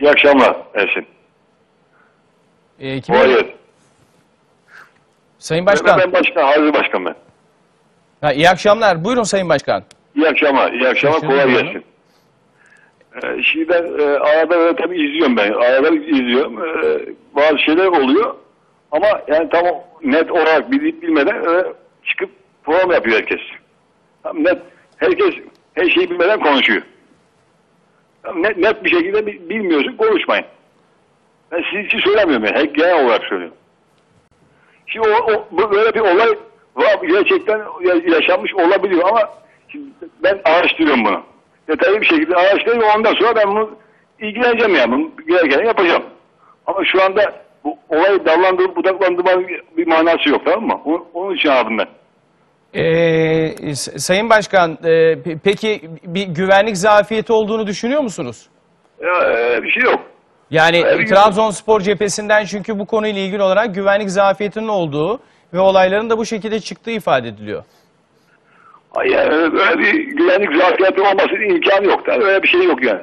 İyi akşamlar Ersin. Kimi- Kolay gelsin. Sayın Ben, Başkan. ben başkan, Hazır Başkan ben. Ha, iyi akşamlar. Buyurun Sayın Başkan. İyi akşamlar, iyi akşamlar, Teşekkür kolay gelsin. Ee, şimdi ben e, arada böyle tabii izliyorum ben, arada izliyorum. Ee, bazı şeyler oluyor ama yani tam net olarak bilip bilmeden öyle çıkıp program yapıyor herkes. Tam net, herkes her şeyi bilmeden konuşuyor. Net, net bir şekilde bi- bilmiyorsun, konuşmayın. Ben sizin için söylemiyorum yani, hep genel olarak söylüyorum. Şimdi o, o, böyle bir olay gerçekten ya- yaşanmış olabiliyor ama ben araştırıyorum bunu. Detaylı bir şekilde araştırıyorum ondan sonra ben bunu ilgileneceğim yani. Bunu gerekeni yapacağım. Ama şu anda bu olayı dallandırıp budaklandırmanın bir manası yok tamam mı? Onun, onun için aldım ben. Ee, S- Sayın Başkan, e, pe- peki bir güvenlik zafiyeti olduğunu düşünüyor musunuz? Ya, öyle bir şey yok. Yani Hayır, Trabzonspor cephesinden çünkü bu konuyla ilgili olarak güvenlik zafiyetinin olduğu ve olayların da bu şekilde çıktığı ifade ediliyor. Ay, yani öyle bir güvenlik zafiyeti olmasının imkanı yok. da Öyle bir şey yok yani.